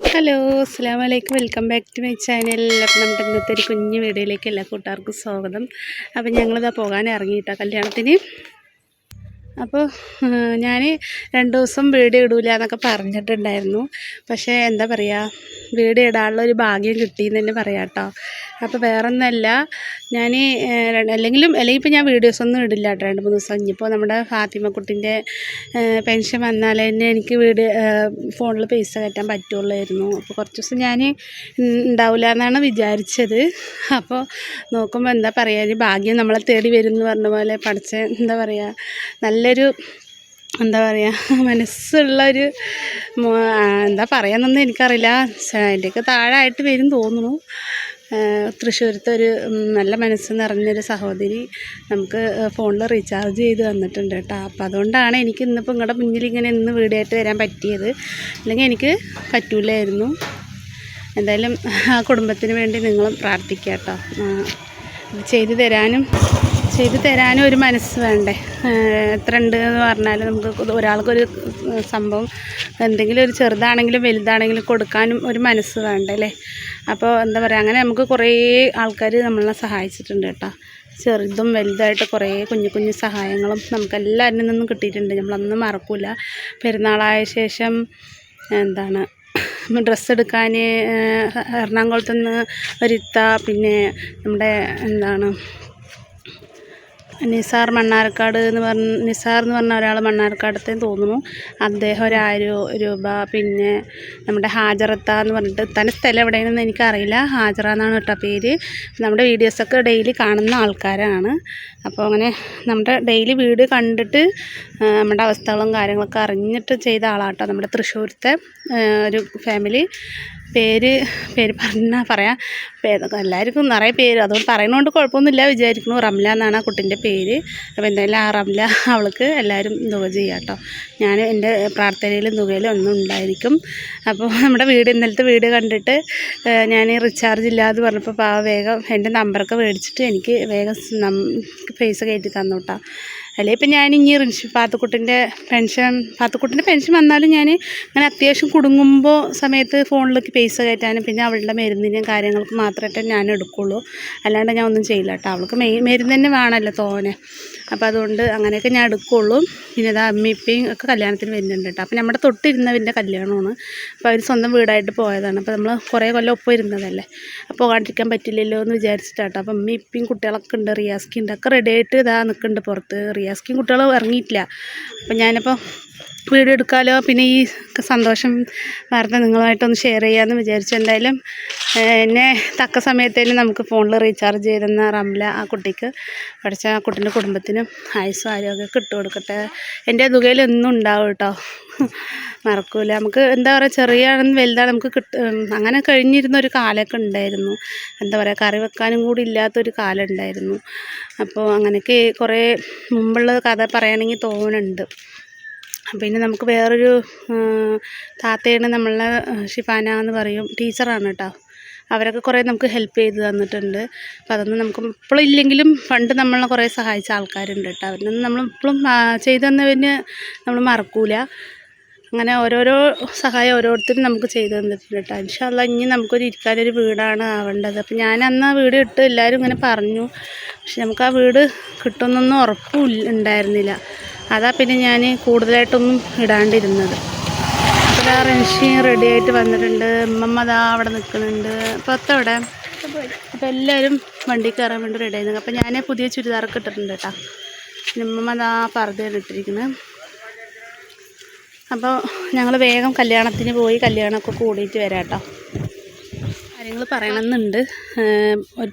Hello അസ്സാം വലൈക്കും welcome back to my channel. അപ്പം നമ്മുടെ ഇന്നത്തെ ഒരു കുഞ്ഞു വീഡിയോയിലേക്ക് എല്ലാ കൂട്ടുകാർക്കും സ്വാഗതം. അപ്പം ഞങ്ങളിതാ പോകാൻ ഇറങ്ങിയിട്ടാണ് കല്യാണത്തിന്. അപ്പോൾ ഞാൻ രണ്ട് ദിവസം വീഡിയോ ഇടൂല എന്നൊക്കെ പറഞ്ഞിട്ടുണ്ടായിരുന്നു. പക്ഷേ എന്താ പറയുക വീഡിയോ ഇടാനുള്ള ഒരു ഭാഗ്യം കിട്ടിയെന്ന് തന്നെ പറയാം കേട്ടോ. അപ്പോൾ വേറെ ഒന്നല്ല ഞാൻ അല്ലെങ്കിലും അല്ലെങ്കിൽ ഇപ്പോൾ ഞാൻ വീഡിയോസ് ഒന്നും ഇടില്ല കേട്ടോ രണ്ട് മൂന്ന് ദിവസം. ഇനിയിപ്പോൾ നമ്മുടെ ഫാത്തിമക്കുട്ടിന്റെ പെൻഷൻ വന്നാൽ തന്നെ എനിക്ക് വീഡിയോ ഫോണിൽ പൈസ കയറ്റാൻ പറ്റുള്ളായിരുന്നു. അപ്പോൾ കുറച്ച് ദിവസം ഞാൻ ഉണ്ടാവില്ല എന്നാണ് വിചാരിച്ചത്. അപ്പോൾ നോക്കുമ്പോൾ എന്താ പറയുക ഭാഗ്യം നമ്മളെ തേടി വരും എന്ന് പറഞ്ഞ പോലെ പഠിച്ച എന്താ പറയുക നല്ലൊരു എന്താ പറയുക മനസ്സുള്ളൊരു എന്താ പറയാന്നൊന്നും എനിക്കറിയില്ല. അതിന്റെയൊക്കെ താഴായിട്ട് വരും തോന്നുന്നു. തൃശ്ശൂരത്തെ ഒരു നല്ല മനസ്സ് നിറഞ്ഞൊരു സഹോദരി നമുക്ക് ഫോണിൽ റീചാർജ് ചെയ്ത് തന്നിട്ടുണ്ട് കേട്ടോ. അപ്പം അതുകൊണ്ടാണ് എനിക്ക് ഇന്നിപ്പോൾ നിങ്ങളുടെ മുന്നിൽ ഇങ്ങനെ ഇന്ന് വീടായിട്ട് വരാൻ പറ്റിയത്. അല്ലെങ്കിൽ എനിക്ക് പറ്റൂലായിരുന്നു. എന്തായാലും ആ കുടുംബത്തിന് വേണ്ടി നിങ്ങളും പ്രാർത്ഥിക്കാം കേട്ടോ ചെയ്തു തരാനും ചെയ്തു തരാനും ഒരു മനസ്സ് വേണ്ടേ? എത്ര ഉണ്ട് എന്ന് പറഞ്ഞാൽ നമുക്ക് ഒരാൾക്കൊരു സംഭവം എന്തെങ്കിലും ഒരു ചെറുതാണെങ്കിലും വലുതാണെങ്കിലും കൊടുക്കാനും ഒരു മനസ്സ് വേണ്ടേ അല്ലേ? അപ്പോൾ എന്താ പറയുക അങ്ങനെ നമുക്ക് കുറേ ആൾക്കാർ നമ്മളെ സഹായിച്ചിട്ടുണ്ട് കേട്ടോ. ചെറുതും വലുതായിട്ട് കുറേ കുഞ്ഞു കുഞ്ഞു സഹായങ്ങളും നമുക്ക് എല്ലാവരിൽ നിന്നും കിട്ടിയിട്ടുണ്ട്. നമ്മളൊന്നും മറക്കില്ല പെരുന്നാളായ ശേഷം എന്താണ് ഡ്രസ്സ് എടുക്കാൻ എറണാകുളത്ത് നിന്ന് പിന്നെ നമ്മുടെ എന്താണ് നിസാർ മണ്ണാർക്കാട് എന്ന് പറഞ്ഞ നിസാർ എന്ന് പറഞ്ഞ ഒരാൾ മണ്ണാർക്കാടത്തെ തോന്നുന്നു. അദ്ദേഹം ഒരു ആയിരം രൂപ പിന്നെ നമ്മുടെ ഹാജറത്ത എന്ന് പറഞ്ഞിട്ട് തന്റെ സ്ഥലം എവിടെയാണെന്ന് എനിക്കറിയില്ല. ഹാജറ എന്നാണ് കേട്ടോ പേര്. നമ്മുടെ വീഡിയോസൊക്കെ ഡെയിലി കാണുന്ന ആൾക്കാരാണ്. അപ്പോൾ അങ്ങനെ നമ്മുടെ ഡെയിലി വീട് കണ്ടിട്ട് നമ്മുടെ അവസ്ഥകളും കാര്യങ്ങളൊക്കെ അറിഞ്ഞിട്ട് ചെയ്ത ആളാട്ടോ നമ്മുടെ തൃശ്ശൂരത്തെ ഒരു ഫാമിലി. പേര് പേര് പറഞ്ഞാൽ പറയാം. എല്ലാവർക്കും നിറയെ പേര്. അതുകൊണ്ട് പറയുന്നതുകൊണ്ട് കുഴപ്പമൊന്നുമില്ല. വിചാരിക്കുന്നു റംല എന്നാണ് ആ കുട്ടീന്റെ പേര്. അപ്പോൾ എന്തായാലും ആ റംല അവൾക്ക് എല്ലാവരും ദുവ ചെയ്യാം കേട്ടോ. ഞാൻ എന്റെ പ്രാർത്ഥനയിലും ദുഖയിലും ഒന്നും ഉണ്ടായിരിക്കും. അപ്പോൾ നമ്മുടെ വീട് ഇന്നലത്തെ വീട് കണ്ടിട്ട് ഞാൻ റീചാർജ് ഇല്ലാതെ പറഞ്ഞപ്പോൾ വേഗം എന്റെ നമ്പറൊക്കെ മേടിച്ചിട്ട് എനിക്ക് വേഗം പൈസ കയറ്റി തന്നു കേട്ടോ. അല്ലെ? ഇപ്പം ഞാൻ ഇനി റിൻഷി പാത്തക്കുട്ടിന്റെ പെൻഷൻ പാത്തക്കുട്ടിന്റെ പെൻഷൻ വന്നാലും ഞാൻ അങ്ങനെ അത്യാവശ്യം കുടുങ്ങുമ്പോൾ സമയത്ത് ഫോണിലേക്ക് പൈസ കയറ്റാനും പിന്നെ അവളുടെ മരുന്നിനും കാര്യങ്ങൾക്ക് മാത്രമായിട്ട് ഞാൻ എടുക്കുള്ളൂ. അല്ലാണ്ട് ഞാൻ ഒന്നും ചെയ്യില്ല കേട്ടോ. അവൾക്ക് മെയ് മരുന്ന് തന്നെ വേണമല്ലോ തോനെ. അപ്പോൾ അതുകൊണ്ട് അങ്ങനെയൊക്കെ ഞാൻ എടുക്കുള്ളൂ. പിന്നെ ഇതാ അമ്മിപ്പയും ഒക്കെ കല്യാണത്തിന് വരുന്നുണ്ട് കേട്ടോ. അപ്പോൾ നമ്മുടെ തൊട്ടിരുന്നവന്റെ കല്യാണമാണ്. അപ്പോൾ അവർ സ്വന്തം വീടായിട്ട് പോയതാണ്. അപ്പോൾ നമ്മൾ കുറേ കൊല്ലം ഒപ്പം ഇരുന്നതല്ലേ. അപ്പോൾ പോകാണ്ടിരിക്കാൻ പറ്റില്ലല്ലോ എന്ന് വിചാരിച്ചിട്ടാട്ടോ. അപ്പം അമ്മയും ഇപ്പയും കുട്ടികളൊക്കെ ഉണ്ട് റിയാസ്കി ഉണ്ട്. ഒക്കെ റെഡി ആയിട്ട് ഇതാ നിൽക്കുന്നുണ്ട് പുറത്ത് റിയാസ്കിയും കുട്ടികളും ഇറങ്ങിയിട്ടില്ല അപ്പം ഞാനിപ്പോൾ വീഡിയോ എടുക്കാമല്ലോ പിന്നെ ഈ സന്തോഷം വാർത്ത നിങ്ങളുമായിട്ടൊന്ന് ഷെയർ ചെയ്യാമെന്ന് വിചാരിച്ചു. എന്തായാലും എന്നെ തക്ക സമയത്ത് തന്നെ നമുക്ക് ഫോണിൽ റീചാർജ് ചെയ്തെന്ന റംല ആ കുട്ടിക്ക് പഠിച്ച ആ കുട്ടീന്റെ കുടുംബത്തിനും ആയുസ്സും ആരോഗ്യമൊക്കെ ഇട്ട് കൊടുക്കട്ടെ. എന്റെ തുകയിൽ എന്നും ഉണ്ടാവും കേട്ടോ മറക്കൂല. നമുക്ക് എന്താ പറയുക ചെറിയാണെന്ന് വലുതാണ് നമുക്ക് കിട്ട അങ്ങനെ കഴിഞ്ഞിരുന്ന ഒരു കാലമൊക്കെ ഉണ്ടായിരുന്നു. എന്താ പറയുക കറി വെക്കാനും കൂടി ഇല്ലാത്തൊരു കാലം ഉണ്ടായിരുന്നു. അപ്പോൾ അങ്ങനെയൊക്കെ കുറേ മുമ്പുള്ള കഥ പറയുകയാണെങ്കിൽ തോന്നുന്നുണ്ട് പിന്നെ നമുക്ക് വേറൊരു താത്തയാണ് നമ്മളെ ഷിഫാന എന്ന് പറയും ടീച്ചറാണ് കേട്ടോ. അവരൊക്കെ കുറേ നമുക്ക് ഹെൽപ്പ് ചെയ്ത് തന്നിട്ടുണ്ട്. അപ്പം അതൊന്നും നമുക്ക് ഇപ്പോഴും ഇല്ലെങ്കിലും പണ്ട് നമ്മളെ കുറേ സഹായിച്ച ആൾക്കാരുണ്ട് കേട്ടോ. അവരൊന്നും നമ്മൾ ഇപ്പോഴും ചെയ്തു തന്നവന് നമ്മൾ മറക്കൂല. അങ്ങനെ ഓരോരോ സഹായം ഓരോരുത്തരും നമുക്ക് ചെയ്തു തന്നിട്ടുണ്ട് കേട്ടോ. ഇൻഷാല്ല ഇനി നമുക്കൊരു ഇരിക്കാനൊരു വീടാണ് ആവേണ്ടത്. അപ്പം ഞാൻ അന്ന് ആ വീട് ഇട്ട് എല്ലാവരും ഇങ്ങനെ പറഞ്ഞു. പക്ഷെ നമുക്ക് ആ വീട് കിട്ടുമെന്നൊന്നും ഉറപ്പും ഉണ്ടായിരുന്നില്ല. അതാ പിന്നെ ഞാൻ കൂടുതലായിട്ടൊന്നും ഇടാണ്ടിരുന്നത്. അപ്പോൾ ആ റൻഷി റെഡി ആയിട്ട് വന്നിട്ടുണ്ട്. ഉമ്മമ്മ അതാ അവിടെ നിൽക്കുന്നുണ്ട്. പുറത്തവിടെ അപ്പോൾ എല്ലാവരും വണ്ടി കയറാൻ വേണ്ടി റെഡി ആയിരുന്നു. അപ്പോൾ ഞാൻ പുതിയ ചുരിദാറൊക്കെ ഇട്ടിട്ടുണ്ട് കേട്ടോ ഉമ്മമ്മ അതാ പർദ്ദയാണ് ഇട്ടിരിക്കുന്നത് അപ്പോൾ ഞങ്ങൾ വേഗം കല്യാണത്തിന് പോയി കല്യാണമൊക്കെ കൂടിയിട്ട് വരാം കേട്ടോ കാര്യങ്ങൾ പറയണമെന്നുണ്ട്.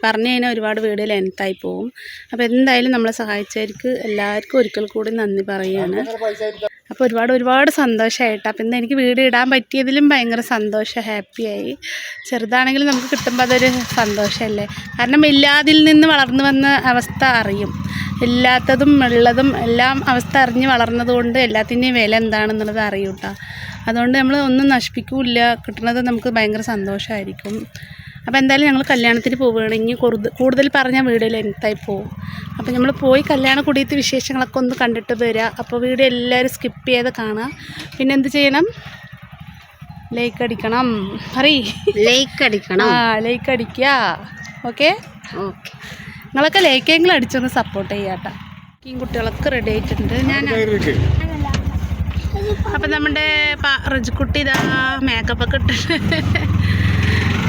പറഞ്ഞു കഴിഞ്ഞാൽ ഒരുപാട് വീഡിയോ ലെങ്ത്തായി പോകും. അപ്പോൾ എന്തായാലും നമ്മളെ സഹായിച്ചവർക്ക് എല്ലാവർക്കും ഒരിക്കൽ കൂടി നന്ദി പറയുകയാണ്. അപ്പോൾ ഒരുപാട് ഒരുപാട് സന്തോഷമായിട്ട്. അപ്പോൾ ഇന്ന് എനിക്ക് വീഡിയോ ഇടാൻ പറ്റിയതിലും ഭയങ്കര സന്തോഷം ഹാപ്പിയായി. ചെറുതാണെങ്കിലും നമുക്ക് കിട്ടുമ്പോൾ അതൊരു സന്തോഷമല്ലേ? കാരണം ഇല്ലാതിൽ നിന്ന് വളർന്നു വന്ന അവസ്ഥ അറിയും. ഇല്ലാത്തതും ഉള്ളതും എല്ലാം അവസ്ഥ അറിഞ്ഞ് വളർന്നതുകൊണ്ട് എല്ലാത്തിന്റെയും വില എന്താണെന്നുള്ളത് അറിയും കേട്ടോ. അതുകൊണ്ട് നമ്മൾ ഒന്നും നശിപ്പിക്കില്ല. കിട്ടുന്നത് നമുക്ക് ഭയങ്കര സന്തോഷമായിരിക്കും അപ്പോൾ എന്തായാലും ഞങ്ങൾ കല്യാണത്തിന് പോവുകയാണെങ്കിൽ ഇനി കൂടുതൽ കൂടുതൽ പറഞ്ഞാൽ വീഡിയോ ലെങ്ത്തായി പോകും അപ്പോൾ നമ്മൾ പോയി കല്യാണ കുടിയത്തെ വിശേഷങ്ങളൊക്കെ ഒന്ന് കണ്ടിട്ട് വരിക അപ്പോൾ വീഡിയോ എല്ലാവരും സ്കിപ്പ് ചെയ്ത് കാണുക പിന്നെ എന്ത് ചെയ്യണം? ലൈക്ക് അടിക്കണം. പറയ്. ലൈക്ക് അടിക്കണം. ആ ലൈക്ക് അടിക്കുക ഓക്കെ ഓക്കെ നിങ്ങളൊക്കെ ലൈക്കെങ്കിലും അടിച്ചൊന്ന് സപ്പോർട്ട് ചെയ്യാട്ടോ. ഈ കുട്ടികളൊക്കെ റെഡി ആയിട്ടുണ്ട്. ഞാൻ അപ്പം നമ്മുടെ റജുക്കുട്ടി ഇതാ മേക്കപ്പ് ഒക്കെ ഇട്ടിട്ട്.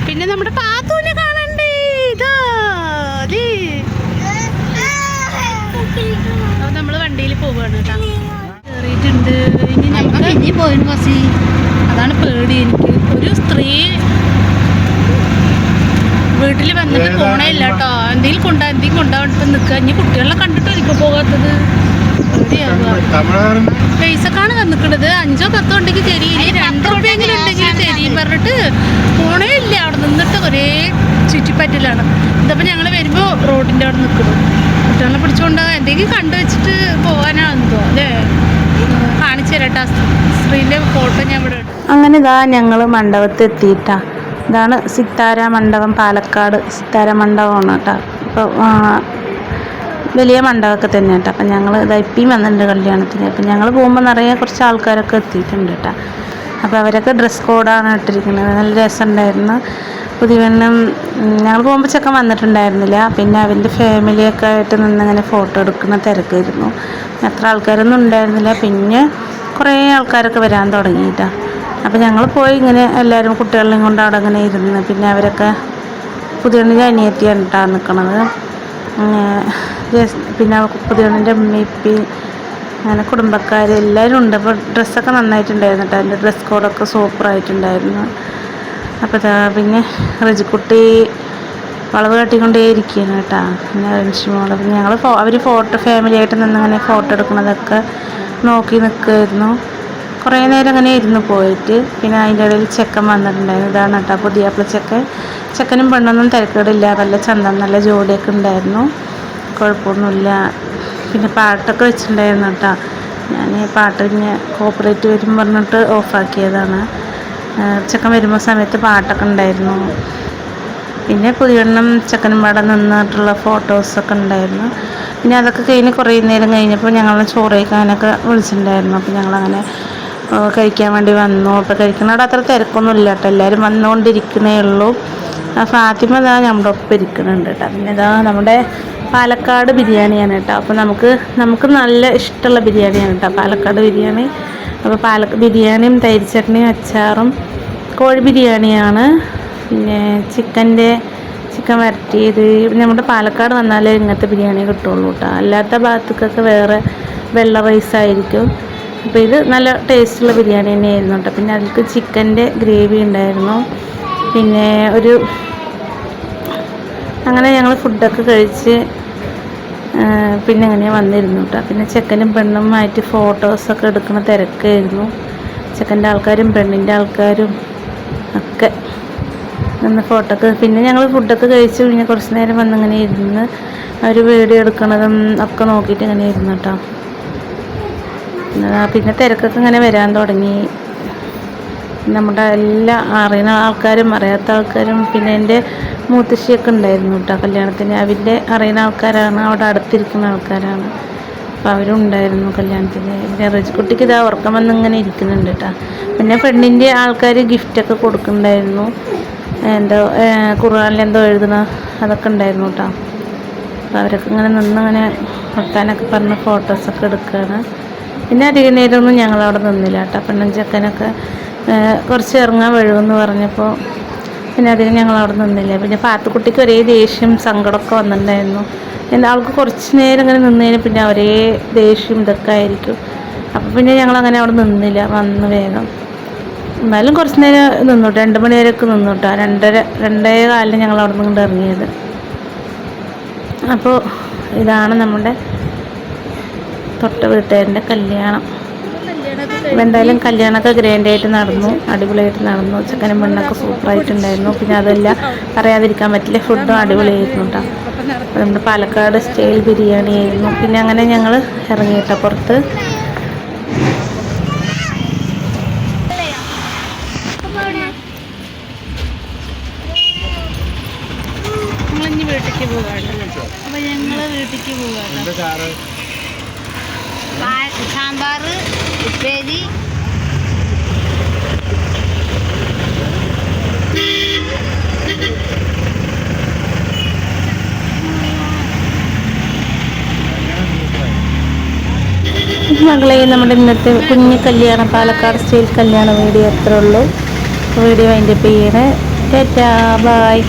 പിന്നെ നമ്മുടെ പാത്തൂനെ കാണണ്ടേ? ഇതാ. നമ്മൾ നമ്മൾ വണ്ടിയിൽ പോവാണ് കേട്ടോ. കേറിയിട്ടുണ്ട്. ഇനി നമുക്ക് ഇനി പോയിന് ബസ് അതാണ് പേടി എനിക്ക്. ഒരു സ്ത്രീ വീട്ടിൽ വന്നിട്ട് പോണേ ഇല്ല കേട്ടോ. എന്തെങ്കിലും കൊണ്ടാ എന്തെങ്കിലും കൊണ്ടാവിട്ട് നിൽക്കുക ഇനി കുട്ടികളെ കണ്ടിട്ടായിരിക്കും പോകാത്തത്. പൈസക്കാണ് വന്നിക്കണത് അഞ്ചോ പത്തോ ഉണ്ടെങ്കിൽ തരി രണ്ടു റുപ്യെങ്കിലും ഉണ്ടെങ്കിൽ തരിയും പറഞ്ഞിട്ട് പോണേ ഇല്ല. അവിടെ നിന്നിട്ട് ഒരേ ചുറ്റിപ്പറ്റിലാണ്. ഇതപ്പോൾ ഞങ്ങൾ വരുമ്പോൾ റോഡിന്റെ അവിടെ നിൽക്കണം കുട്ടികളെ പിടിച്ചുകൊണ്ട് എന്തെങ്കിലും കണ്ടു വെച്ചിട്ട് പോകാനാണെന്തോ അല്ലേ? കാണിച്ചു തരട്ടാ. സ്ത്രീന്റെ സ്ത്രീന്റെ ഫോട്ടോ ഞാൻ ഇവിടെ അങ്ങനെ ഇതാ ഞങ്ങൾ മണ്ഡപത്തിൽ എത്തിയിട്ടാ ഇതാണ് സിത്താര മണ്ഡപം പാലക്കാട് സിത്താര മണ്ഡപമാണ് കേട്ടോ. ഇപ്പോൾ വലിയ മണ്ഡപമൊക്കെ തന്നെ കേട്ടോ അപ്പം ഞങ്ങൾ ഇതാ ഇപ്പിയും വന്നിട്ടുണ്ട് കല്യാണത്തിന്. അപ്പം ഞങ്ങൾ പോകുമ്പോൾ നിറയെ കുറച്ച് ആൾക്കാരൊക്കെ എത്തിയിട്ടുണ്ട് കേട്ടോ. അപ്പോൾ അവരൊക്കെ ഡ്രസ് കോഡാണ് ഇട്ടിരിക്കുന്നത്. നല്ല രസമുണ്ടായിരുന്നു. പുതിയവണ്ണം ഞങ്ങൾ പോകുമ്പോൾ ചെക്കൻ വന്നിട്ടുണ്ടായിരുന്നില്ല. പിന്നെ അവന്റെ ഫാമിലിയൊക്കെ ആയിട്ട് നിന്നങ്ങനെ ഫോട്ടോ എടുക്കുന്ന തിരക്കായിരുന്നു. അത്ര ആൾക്കാരൊന്നും ഉണ്ടായിരുന്നില്ല. പിന്നെ കുറേ ആൾക്കാരൊക്കെ വരാൻ തുടങ്ങിയിട്ടാ അപ്പോൾ ഞങ്ങൾ പോയി ഇങ്ങനെ എല്ലാവരും കുട്ടികളെയും കൊണ്ട് അവിടെ അങ്ങനെ ഇരുന്ന് പിന്നെ അവരൊക്കെ പുതിയ അനിയത്തിയാണ് കേട്ടോ നിൽക്കണത് പിന്നെ പുതിയണ്ണിന്റെ ഉമ്മയിപ്പി അങ്ങനെ കുടുംബക്കാർ എല്ലാവരും ഉണ്ട്. അപ്പോൾ ഡ്രസ്സൊക്കെ നന്നായിട്ടുണ്ടായിരുന്നു കേട്ടോ അതിന്റെ ഡ്രസ് കോഡൊക്കെ സൂപ്പറായിട്ടുണ്ടായിരുന്നു. അപ്പോൾ പിന്നെ റജിക്കുട്ടി വളവ് കെട്ടിക്കൊണ്ടേ ഇരിക്കുകയാണ് കേട്ടോ പിന്നെ റിൻഷിമോൾ പിന്നെ ഞങ്ങൾ ഫോ അവർ ഫോട്ടോ ഫാമിലി ആയിട്ട് നിന്നിങ്ങനെ ഫോട്ടോ എടുക്കുന്നതൊക്കെ നോക്കി നിൽക്കുമായിരുന്നു കുറേ നേരം അങ്ങനെ ഇരുന്ന് പോയിട്ട് പിന്നെ അതിന്റെ ഇടയിൽ ചെക്കൻ വന്നിട്ടുണ്ടായിരുന്നു. ഇതാണ് കേട്ടോ പുതിയാപ്പിള ചെക്കൻ. ചെക്കനും പെണ്ണൊന്നും തിരക്കേടില്ല. നല്ല ചന്തം നല്ല ജോലിയൊക്കെ ഉണ്ടായിരുന്നു. കുഴപ്പമൊന്നുമില്ല. പിന്നെ പാട്ടൊക്കെ വെച്ചിട്ടുണ്ടായിരുന്നു കേട്ടോ. ഞാൻ പാട്ട് പിന്നെ കോപ്പറേറ്റ് വരും പറഞ്ഞിട്ട് ഓഫാക്കിയതാണ്. ചെക്കൻ വരുമ്പോൾ സമയത്ത് പാട്ടൊക്കെ ഉണ്ടായിരുന്നു. പിന്നെ പുതിയെണ്ണം ചെക്കനും പാടെ നിന്നിട്ടുള്ള ഫോട്ടോസൊക്കെ ഉണ്ടായിരുന്നു. പിന്നെ അതൊക്കെ കഴിഞ്ഞ് കുറേ നേരം കഴിഞ്ഞപ്പോൾ ഞങ്ങൾ ചോറ് കഴിക്കാനൊക്കെ വിളിച്ചിട്ടുണ്ടായിരുന്നു. അപ്പോൾ ഞങ്ങളങ്ങനെ കഴിക്കാൻ വേണ്ടി വന്നു. അപ്പോൾ കഴിക്കുന്നവിടെ അത്ര തിരക്കൊന്നും ഇല്ല കേട്ടോ. എല്ലാവരും വന്നുകൊണ്ടിരിക്കുന്നേ ഉള്ളൂ. ആ ഫാത്തിമ ഇതാ നമ്മുടെ ഒപ്പം ഇരിക്കുന്നുണ്ട് കേട്ടോ. പിന്നെ ഇതാ നമ്മുടെ പാലക്കാട് ബിരിയാണിയാണ് കേട്ടോ. അപ്പോൾ നമുക്ക് നമുക്ക് നല്ല ഇഷ്ടമുള്ള ബിരിയാണിയാണ് കേട്ടോ. പാലക്കാട് ബിരിയാണി. അപ്പോൾ പാല ബിരിയാണിയും തൈര് ചട്നിയും അച്ചാറും കോഴി ബിരിയാണിയാണ്. പിന്നെ ചിക്കന്റെ ചിക്കൻ വരട്ടിയത്. നമ്മുടെ പാലക്കാട് വന്നാലേ ഇങ്ങനത്തെ ബിരിയാണി കിട്ടുള്ളൂ കേട്ടോ. അല്ലാത്ത ഭാഗത്തേക്കൊക്കെ വേറെ വെള്ള റൈസ് ആയിരിക്കും. അപ്പോൾ ഇത് നല്ല ടേസ്റ്റുള്ള ബിരിയാണി തന്നെയായിരുന്നു കേട്ടോ പിന്നെ അതിൽക്ക് ചിക്കന്റെ ഗ്രേവി ഉണ്ടായിരുന്നു. പിന്നെ ഒരു അങ്ങനെ ഞങ്ങൾ ഫുഡൊക്കെ കഴിച്ച് പിന്നെ അങ്ങനെ വന്നിരുന്നു കേട്ടോ പിന്നെ ചെക്കനും പെണ്ണുമായിട്ട് ഫോട്ടോസൊക്കെ എടുക്കുന്ന തിരക്കായിരുന്നു. ചെക്കന്റെ ആൾക്കാരും പെണ്ണിന്റെ ആൾക്കാരും ഒക്കെ നിന്ന് ഫോട്ടോക്ക് പിന്നെ ഞങ്ങൾ ഫുഡൊക്കെ കഴിച്ച് പിന്നെ കുറച്ച് നേരം വന്നിങ്ങനെ ഇരുന്ന് അവർ വീഡിയോ എടുക്കണതും ഒക്കെ നോക്കിയിട്ട് ഇങ്ങനെ ഇരുന്നു കേട്ടോ പിന്നെ തിരക്കൊക്കെ ഇങ്ങനെ വരാൻ തുടങ്ങി. നമ്മുടെ എല്ലാ അറിയുന്ന ആൾക്കാരും അറിയാത്ത ആൾക്കാരും പിന്നെ എന്റെ മൂത്തശ്ശിയൊക്കെ ഉണ്ടായിരുന്നു കേട്ടോ കല്യാണത്തിന്. അവരുടെ അറിയുന്ന ആൾക്കാരാണ് അവിടെ അടുത്തിരിക്കുന്ന ആൾക്കാരാണ്. അപ്പോൾ അവരും ഉണ്ടായിരുന്നു കല്യാണത്തിന്. പിന്നെ റജിക്കുട്ടിക്ക് ഇതാ ഉറക്കം വന്ന് ഇങ്ങനെ ഇരിക്കുന്നുണ്ട് കേട്ടോ. പിന്നെ ഫ്രണ്ടിന്റെ ആൾക്കാർ ഗിഫ്റ്റൊക്കെ കൊടുക്കുന്നുണ്ടായിരുന്നു. എന്തോ ഖുർആനിൽ എന്തോ എഴുതണ അതൊക്കെ ഉണ്ടായിരുന്നു കേട്ടോ. അപ്പോൾ അവരൊക്കെ ഇങ്ങനെ നിന്ന് ഇങ്ങനെ വർത്താനൊക്കെ പറഞ്ഞ് ഫോട്ടോസൊക്കെ എടുക്കുകയാണ് പിന്നെ അധികം നേരമൊന്നും ഞങ്ങൾ അവിടെ നിന്നില്ല കേട്ടോ. പെണ്ണും ചെക്കനൊക്കെ കുറച്ച് ഇറങ്ങാൻ വഴുമെന്ന് പറഞ്ഞപ്പോൾ പിന്നെ അധികം ഞങ്ങൾ അവിടെ നിന്നില്ല. പിന്നെ പാത്തുക്കുട്ടിക്ക് ഒരേ ദേഷ്യം സങ്കടമൊക്കെ വന്നിട്ടുണ്ടായിരുന്നു. പിന്നെ ആൾക്ക് കുറച്ച് നേരം ഇങ്ങനെ നിന്നതിന് പിന്നെ ഒരേ ദേഷ്യം ഇതൊക്കെ ആയിരിക്കും. അപ്പോൾ പിന്നെ ഞങ്ങൾ അങ്ങനെ അവിടെ നിന്നില്ല വന്ന് വേഗം. എന്നാലും കുറച്ച് നേരം നിന്നു രണ്ട് മണി വരെയൊക്കെ നിന്നു കേട്ടോ. രണ്ടര രണ്ടേ കാലിന് ഞങ്ങൾ അവിടെ നിന്ന് ഇറങ്ങിയത്. അപ്പോൾ ഇതാണ് നമ്മുടെ തൊട്ട വീട്ടുകാരന്റെ കല്യാണം അപ്പോൾ എന്തായാലും കല്യാണമൊക്കെ ഗ്രാൻഡായിട്ട് നടന്നു അടിപൊളിയായിട്ട് നടന്നു ചക്കനും പെണ്ണൊക്കെ സൂപ്പറായിട്ടുണ്ടായിരുന്നു. പിന്നെ അതെല്ലാം പറയാതിരിക്കാൻ പറ്റില്ല ഫുഡും അടിപൊളിയായിരുന്നു കേട്ടോ. അപ്പോൾ നമ്മുടെ പാലക്കാട് സ്റ്റൈൽ ബിരിയാണി ആയിരുന്നു. പിന്നെ അങ്ങനെ ഞങ്ങൾ ഇറങ്ങി കേട്ടോ പുറത്ത് വീട്ടിലേക്ക് പോകാട്ടോ അപ്പോൾ ഞങ്ങൾ വീട്ടിലേക്ക് പോകാട്ടോ സാമ്പാർ ഉപ്പേരി. മകളെ നമ്മുടെ ഇന്നത്തെ കുഞ്ഞു കല്യാണം പാലക്കാട് സ്റ്റൈൽ കല്യാണ വീഡിയോ അത്രേ ഉള്ളൂ. വീഡിയോ അതിന്റെ പേര്. Tata bye.